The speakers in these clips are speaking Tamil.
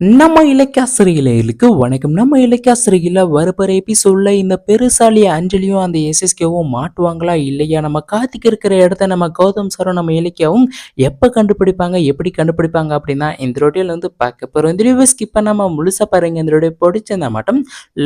நம்ம இலக்கியாசிரியர்களுக்கு வணக்கம். நம்ம இலக்கியாசிரியர்ல வரப்போற எபிசோட்ல இந்த பெருசாலி அஞ்சலியும் அந்த எஸ்எஸ்கேவும் மாட்டுவாங்களா இல்லையா? நம்ம கார்த்திக் இருக்கிற இடத்த நம்ம கௌதம் சாரும் நம்ம இலக்கியாவும் எப்போ கண்டுபிடிப்பாங்க எப்படி கண்டுபிடிப்பாங்க அப்படின்னா இந்த ரோட்டியில் வந்து பார்க்க போகிறோம் இந்த வீடியோ ஸ்கிப் பண்ணாமல் முழுசாக பாருங்க. இந்த வீடியோ பிடிச்சிருந்தா மட்டும்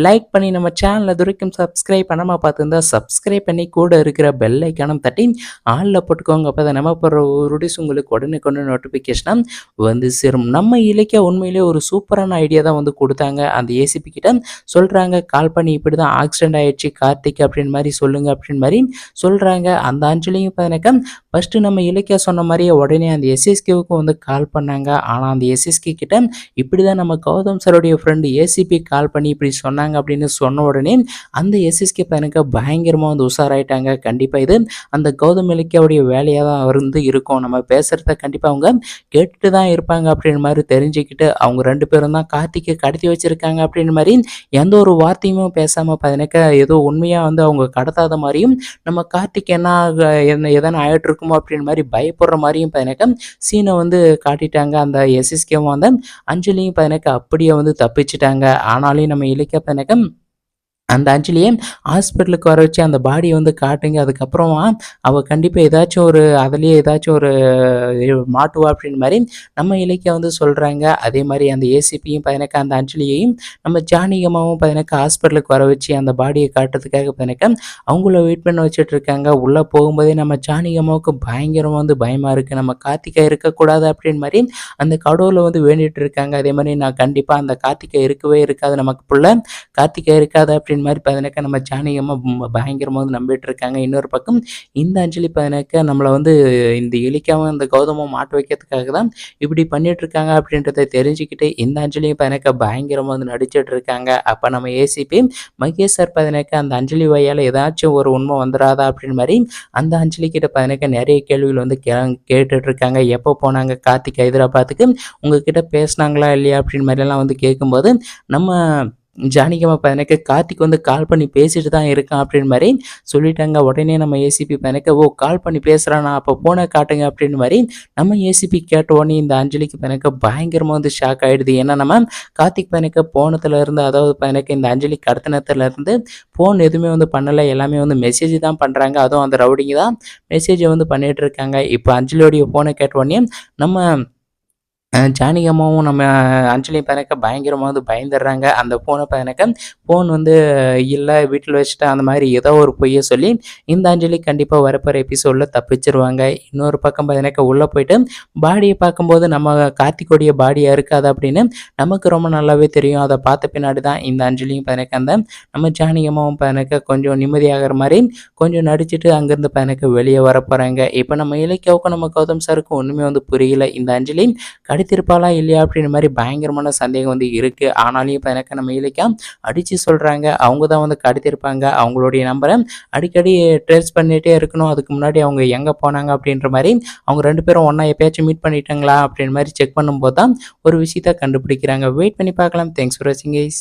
லைக் பண்ணி நம்ம சேனல் இது சப்ஸ்கிரைப் பண்ணாமல் பார்த்துருந்தா சப்ஸ்கிரைப் பண்ணி கூட இருக்கிற பெல் ஐக்கானம் தட்டி ஆளில் போட்டுக்கோங்க. அப்போ தான் நம்ம போடுற ஒரு உங்களுக்கு உடனே கொண்டு நோட்டிஃபிகேஷனாக வந்து சேரும். நம்ம இலக்கிய உண்மையிலே ஒரு சூப்பரான ஐடியா தான் வந்து கொடுத்தாங்க. அந்த ஏசிபி கிட்ட சொல்கிறாங்க கால் பண்ணி இப்படி தான் ஆக்சிடென்ட் ஆயிடுச்சு கார்த்திக் அப்படின்னு மாதிரி சொல்லுங்க அப்படின்னு மாதிரி சொல்கிறாங்க அந்த அஞ்சலியும் பார்த்தீங்கன்னாக்கா ஃபஸ்ட்டு நம்ம இலக்கியா சொன்ன மாதிரியே உடனே அந்த எஸ்எஸ்கேவுக்கும் வந்து கால் பண்ணாங்க. ஆனால் அந்த எஸ்எஸ்கே கிட்ட இப்படி தான் நம்ம கௌதம் சாருடைய ஃப்ரெண்டு ஏசிபி கால் பண்ணி இப்படி சொன்னாங்க அப்படின்னு சொன்ன உடனே அந்த எஸ்எஸ்கே பையனுக்கு பயங்கரமாக வந்து உஷாராயிட்டாங்க. கண்டிப்பாக இது அந்த கௌதம் இலக்கியாவுடைய வேலையாக தான் வந்து இருக்கும். நம்ம பேசுகிறத கண்டிப்பாக அவங்க கேட்டுட்டு தான் இருப்பாங்க அப்படின்னு மாதிரி தெரிஞ்சுக்கிட்டு அவங்க ரெண்டு பேரும் தான் கார்த்திகை கடத்தி வச்சிருக்காங்க அப்படின்னு மாதிரி எந்த ஒரு வார்த்தையுமே பேசாமல் பார்த்தீங்கன்னாக்கா ஏதோ உண்மையாக வந்து அவங்க கடத்தாத மாதிரியும் நம்ம கார்த்திக் என்ன ஆக- என்ன எதனா ஆயிட்டு இருக்குமோ மாதிரி பயப்படுற மாதிரியும் பார்த்தீங்கன்னாக்கா சீனை வந்து காட்டிட்டாங்க. அந்த எஸ்எஸ்கேவும் வந்து அஞ்சலியும் பார்த்தீங்கன்னாக்கா அப்படியே வந்து தப்பிச்சிட்டாங்க. ஆனாலும் நம்ம இலக்கிய பார்த்தீங்கன்னாக்கா அந்த அஞ்சலியை ஹாஸ்பிட்டலுக்கு வர வச்சு அந்த பாடியை வந்து காட்டுங்க. அதுக்கப்புறமா அவள் கண்டிப்பாக ஏதாச்சும் ஒரு அதுலேயே ஏதாச்சும் ஒரு மாட்டுவா அப்படின்னு மாதிரி நம்ம இலக்கியம் வந்து சொல்கிறாங்க அதே மாதிரி அந்த ஏசிபியும் பதினக்க அந்த அஞ்சலியையும் நம்ம ஜானகியமாவும் பதினக்க ஹாஸ்பிட்டலுக்கு வர வச்சு அந்த பாடியை காட்டுறதுக்காக பதினக்க அவங்கள வெயிட் பண்ண வச்சுட்டு இருக்காங்க. உள்ளே போகும்போதே நம்ம ஜானிகமாவுக்கு பயங்கரமாக வந்து பயமாக இருக்குது நம்ம கார்த்திகா இருக்கக்கூடாது அப்படின்னு மாதிரி அந்த கடவுளை வந்து வேண்டிகிட்டு இருக்காங்க. அதே மாதிரி நான் கண்டிப்பாக அந்த கார்த்திகை இருக்கவே இருக்காது. நமக்கு புள்ள கார்த்திகை இருக்காது அப்படின்னு மாதிரி பார்த்தினாக்கா நம்ம ஜானகியமாக பயங்கரமாக வந்து நம்பிட்டு இருக்காங்க இன்னொரு பக்கம் இந்த அஞ்சலி பதினக்க நம்மளை வந்து இந்த எலிக்காவும் இந்த கௌதமும் மாட்டு வைக்கிறதுக்காக தான் இப்படி பண்ணிட்டு இருக்காங்க அப்படின்றத தெரிஞ்சுக்கிட்டு இந்த அஞ்சலியும் பதினக்க பயங்கரமாக வந்து நடிச்சிட்டு இருக்காங்க அப்போ நம்ம ஏசிபி மகேஷ் சார் பதினக்க அந்த அஞ்சலி வழியால் ஏதாச்சும் ஒரு உண்மை வந்துடாதா அப்படின்னு மாதிரி அந்த அஞ்சலி கிட்ட பதினக்க நிறைய கேள்விகள் வந்து கே கேட்டுட்டு இருக்காங்க எப்போ போனாங்க? கார்த்திக் ஹைதராபாத்துக்கு உங்ககிட்ட பேசுனாங்களா இல்லையா? அப்படின்னு மாதிரிலாம் வந்து கேட்கும்போது நம்ம ஜானிகம்மா பையனுக்கு கார்த்திக் வந்து கால் பண்ணி பேசிட்டு தான் இருக்கான் அப்படின்னு மாதிரி சொல்லிட்டாங்க. உடனே நம்ம ஏசிபி பையனுக்கு ஓ கால் பண்ணி பேசுகிறானா அப்போ போனை காட்டுங்க அப்படின்னு மாதிரி நம்ம ஏசிபி கேட்ட உடனே இந்த அஞ்சலிக்கு பையனுக்கு பயங்கரமாக வந்து ஷாக் ஆகிடுது ஏன்னா நம்ம கார்த்திக் பையனுக்கு போனதுல இருந்து அதாவது பையனுக்கு இந்த அஞ்சலி கடத்தினத்துல இருந்து ஃபோன் எதுவுமே வந்து பண்ணலை. எல்லாமே வந்து மெசேஜ் தான் பண்ணுறாங்க அதுவும் அந்த ரவுடிங்க தான் மெசேஜை வந்து பண்ணிகிட்டு இருக்காங்க. இப்போ அஞ்சலியோடைய ஃபோனை கேட்ட உடனே நம்ம ஜானகி அம்மாவும் நம்ம அஞ்சலியும் பையனுக்கு பயங்கரமாக வந்து பயந்துடுறாங்க. அந்த ஃபோனை பையனுக்கு ஃபோன் வந்து இல்லை வீட்டில் வச்சுட்டு அந்த மாதிரி ஏதோ ஒரு பொய்யை சொல்லி இந்த அஞ்சலி கண்டிப்பாக வரப்போகிற எபிசோடில் தப்பிச்சிருவாங்க. இன்னொரு பக்கம் பார்த்தீங்கன்னாக்கா உள்ளே போயிட்டு பாடியை பார்க்கும்போது நம்ம கார்த்திகோடைய பாடியாக இருக்காது அப்படின்னு நமக்கு ரொம்ப நல்லாவே தெரியும். அதை பார்த்த பின்னாடி தான் இந்த அஞ்சலியும் பையனுக்கு அந்த நம்ம ஜானகி அம்மாவும் பையனுக்கு கொஞ்சம் நிம்மதியாகிற மாதிரி கொஞ்சம் நடிச்சுட்டு அங்கேருந்து பையனுக்கு வெளியே வர போகிறாங்க இப்போ நம்ம இலக்கியாவுக்கும் நம்ம கௌதம் சாருக்கும் ஒன்றுமே வந்து புரியல. இந்த அஞ்சலி அடித்திருப்பாளா இல்லையா அப்படின்ற மாதிரி பயங்கரமான சந்தேகம் வந்து இருக்குது ஆனாலும் இப்போ எனக்கு நம்ம இலக்கியா அடித்து சொல்கிறாங்க அவங்க தான் வந்து கடத்திருப்பாங்க. அவங்களுடைய நம்பரை அடிக்கடி ட்ரேஸ் பண்ணிகிட்டே இருக்கணும். அதுக்கு முன்னாடி அவங்க எங்கே போனாங்க அப்படின்ற மாதிரி அவங்க ரெண்டு பேரும் ஒன்றா எப்பயாச்சும் மீட் பண்ணிட்டாங்களா அப்படின்ற மாதிரி செக் பண்ணும்போது தான் ஒரு விஷயத்த கண்டுபிடிக்கிறாங்க. வெயிட் பண்ணி பார்க்கலாம். தேங்க்ஸ் ஃபார் வாட்சிங் கைஸ்